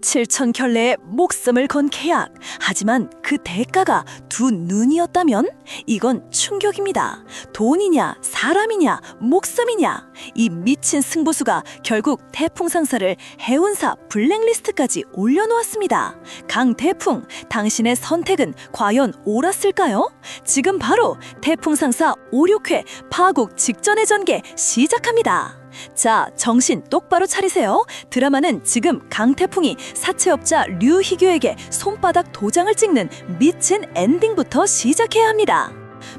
7천 켤레의 목숨을 건 계약. 하지만 그 대가가 두 눈이었다면 이건 충격입니다. 돈이냐, 사람이냐, 목숨이냐. 이 미친 승부수가 결국 태풍 상사를 해운사 블랙리스트까지 올려놓았습니다. 강 태풍, 당신의 선택은 과연 옳았을까요? 지금 바로 태풍 상사 5, 6회 파국 직전의 전개 시작합니다. 자, 정신 똑바로 차리세요. 드라마는 지금 강태풍이 사채업자 류희규에게 손바닥 도장을 찍는 미친 엔딩부터 시작해야 합니다.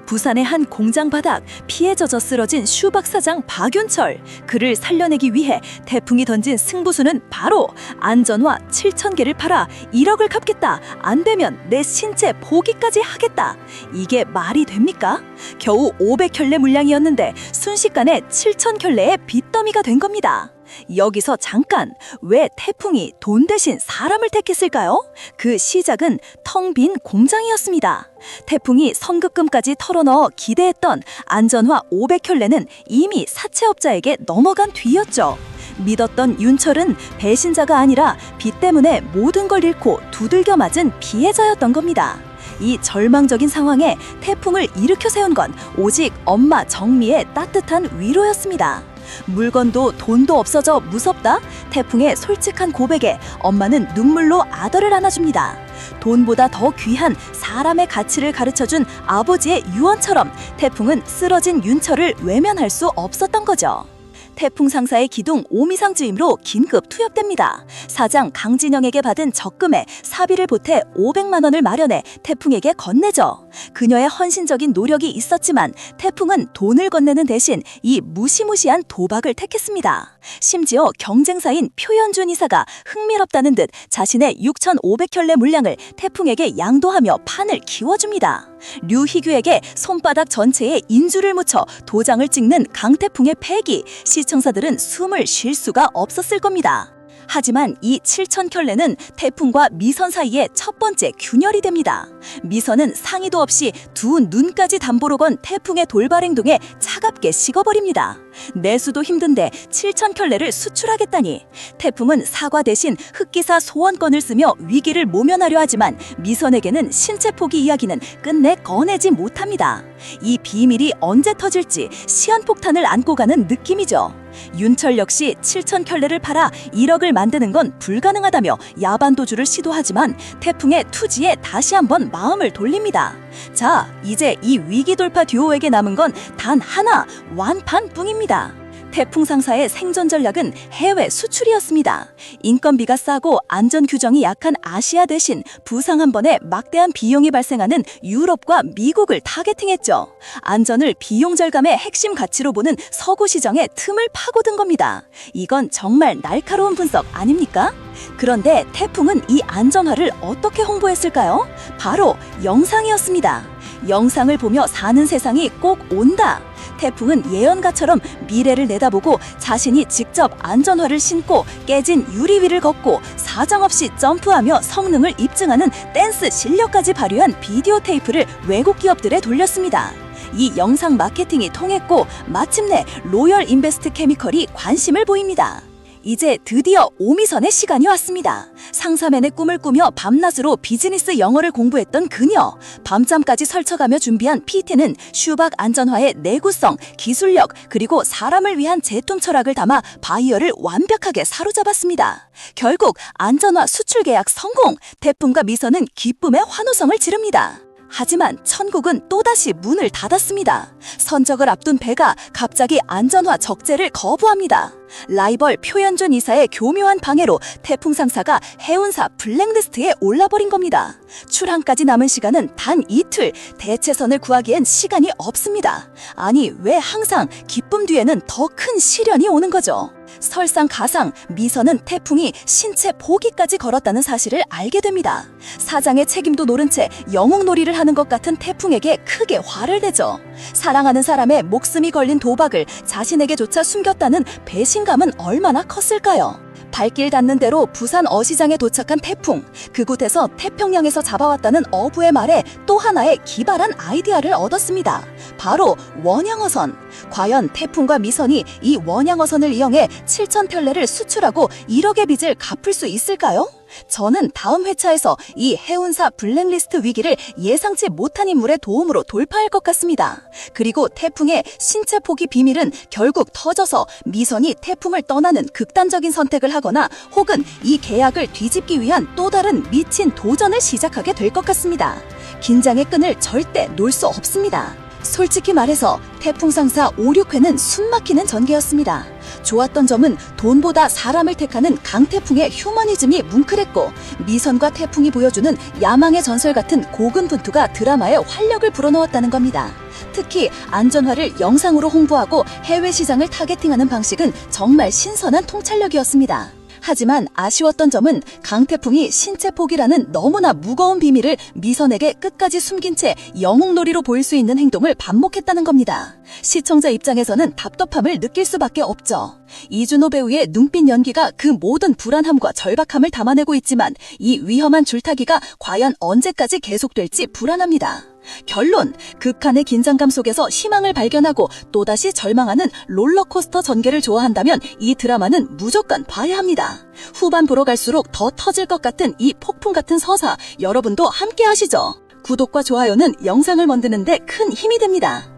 부산의 한 공장 바닥 피해 젖어 쓰러진 슈박 사장 박윤철 그를 살려내기 위해 태풍이 던진 승부수는 바로 안전화 7천 개를 팔아 1억을 갚겠다 안 되면 내 신체 포기까지 하겠다 이게 말이 됩니까? 겨우 500켤레 물량이었는데 순식간에 7천 켤레의 빚더미가 된 겁니다. 여기서 잠깐 왜 태풍이 돈 대신 사람을 택했을까요? 그 시작은 텅 빈 공장이었습니다. 태풍이 선급금까지 털어넣어 기대했던 안전화 500켤레는 이미 사채업자에게 넘어간 뒤였죠. 믿었던 윤철은 배신자가 아니라 빚 때문에 모든 걸 잃고 두들겨 맞은 피해자였던 겁니다. 이 절망적인 상황에 태풍을 일으켜 세운 건 오직 엄마 정미의 따뜻한 위로였습니다. 물건도 돈도 없어져 무섭다? 태풍의 솔직한 고백에 엄마는 눈물로 아들을 안아줍니다. 돈보다 더 귀한 사람의 가치를 가르쳐준 아버지의 유언처럼 태풍은 쓰러진 윤철을 외면할 수 없었던 거죠. 태풍 상사의 기둥 오미상 주임으로 긴급 투입됩니다. 사장 강진영에게 받은 적금에 사비를 보태 500만 원을 마련해 태풍에게 건네죠. 그녀의 헌신적인 노력이 있었지만 태풍은 돈을 건네는 대신 이 무시무시한 도박을 택했습니다. 심지어 경쟁사인 표현준 이사가 흥미롭다는 듯 자신의 6,500켤레 물량을 태풍에게 양도하며 판을 키워줍니다. 류희규에게 손바닥 전체에 인주를 묻혀 도장을 찍는 강태풍의 패기, 시청자들은 숨을 쉴 수가 없었을 겁니다. 하지만 이 7천 켤레는 태풍과 미선 사이의 첫 번째 균열이 됩니다. 미선은 상의도 없이 두 눈까지 담보로 건 태풍의 돌발 행동에 차갑게 식어버립니다. 내수도 힘든데 7천 켤레를 수출하겠다니. 태풍은 사과 대신 흑기사 소원권을 쓰며 위기를 모면하려 하지만 미선에게는 신체 포기 이야기는 끝내 꺼내지 못합니다. 이 비밀이 언제 터질지 시한폭탄을 안고 가는 느낌이죠. 윤철 역시 7천 켤레를 팔아 1억을 만드는 건 불가능하다며 야반 도주를 시도하지만 태풍의 투지에 다시 한번 마음을 돌립니다. 자, 이제 이 위기 돌파 듀오에게 남은 건 단 하나, 완판뿐입니다. 태풍 상사의 생존 전략은 해외 수출이었습니다. 인건비가 싸고 안전 규정이 약한 아시아 대신 부상 한 번에 막대한 비용이 발생하는 유럽과 미국을 타겟팅했죠. 안전을 비용 절감의 핵심 가치로 보는 서구 시장에 틈을 파고든 겁니다. 이건 정말 날카로운 분석 아닙니까? 그런데 태풍은 이 안전화를 어떻게 홍보했을까요? 바로 영상이었습니다. 영상을 보며 사는 세상이 꼭 온다. 태풍은 예언가처럼 미래를 내다보고 자신이 직접 안전화를 신고 깨진 유리 위를 걷고 사정없이 점프하며 성능을 입증하는 댄스 실력까지 발휘한 비디오 테이프를 외국 기업들에 돌렸습니다. 이 영상 마케팅이 통했고 마침내 로열 인베스트 케미컬이 관심을 보입니다. 이제 드디어 오미선의 시간이 왔습니다. 상사맨의 꿈을 꾸며 밤낮으로 비즈니스 영어를 공부했던 그녀. 밤잠까지 설쳐가며 준비한 PT는 슈박 안전화의 내구성, 기술력, 그리고 사람을 위한 제품 철학을 담아 바이어를 완벽하게 사로잡았습니다. 결국 안전화 수출 계약 성공! 태풍과 미선은 기쁨의 환호성을 지릅니다. 하지만 천국은 또다시 문을 닫았습니다. 선적을 앞둔 배가 갑자기 안전화 적재를 거부합니다. 라이벌 표현준 이사의 교묘한 방해로 태풍 상사가 해운사 블랙리스트에 올라버린 겁니다. 출항까지 남은 시간은 단 이틀, 대체선을 구하기엔 시간이 없습니다. 아니, 왜 항상 기쁨 뒤에는 더 큰 시련이 오는 거죠? 설상가상 미선은 태풍이 신체 포기까지 걸었다는 사실을 알게 됩니다. 사장의 책임도 노른 채 영웅놀이를 하는 것 같은 태풍에게 크게 화를 내죠. 사랑하는 사람의 목숨이 걸린 도박을 자신에게조차 숨겼다는 배신감은 얼마나 컸을까요? 발길 닿는 대로 부산 어시장에 도착한 태풍. 그곳에서 태평양에서 잡아왔다는 어부의 말에 또 하나의 기발한 아이디어를 얻었습니다. 바로 원양어선. 과연 태풍과 미선이 이 원양어선을 이용해 7천 켤레를 수출하고 1억의 빚을 갚을 수 있을까요? 저는 다음 회차에서 이 해운사 블랙리스트 위기를 예상치 못한 인물의 도움으로 돌파할 것 같습니다. 그리고 태풍의 신체 포기 비밀은 결국 터져서 미선이 태풍을 떠나는 극단적인 선택을 하거나 혹은 이 계약을 뒤집기 위한 또 다른 미친 도전을 시작하게 될 것 같습니다. 긴장의 끈을 절대 놓을 수 없습니다. 솔직히 말해서 태풍 상사 5, 6회는 숨막히는 전개였습니다. 좋았던 점은 돈보다 사람을 택하는 강태풍의 휴머니즘이 뭉클했고 미선과 태풍이 보여주는 야망의 전설 같은 고군분투가 드라마에 활력을 불어넣었다는 겁니다. 특히 안전화를 영상으로 홍보하고 해외 시장을 타겟팅하는 방식은 정말 신선한 통찰력이었습니다. 하지만 아쉬웠던 점은 강태풍이 신체 포기라는 너무나 무거운 비밀을 미선에게 끝까지 숨긴 채 영웅놀이로 보일 수 있는 행동을 반복했다는 겁니다. 시청자 입장에서는 답답함을 느낄 수밖에 없죠. 이준호 배우의 눈빛 연기가 그 모든 불안함과 절박함을 담아내고 있지만 이 위험한 줄타기가 과연 언제까지 계속될지 불안합니다. 결론, 극한의 긴장감 속에서 희망을 발견하고 또다시 절망하는 롤러코스터 전개를 좋아한다면 이 드라마는 무조건 봐야 합니다. 후반 보러 갈수록 더 터질 것 같은 이 폭풍 같은 서사, 여러분도 함께 하시죠. 구독과 좋아요는 영상을 만드는데 큰 힘이 됩니다.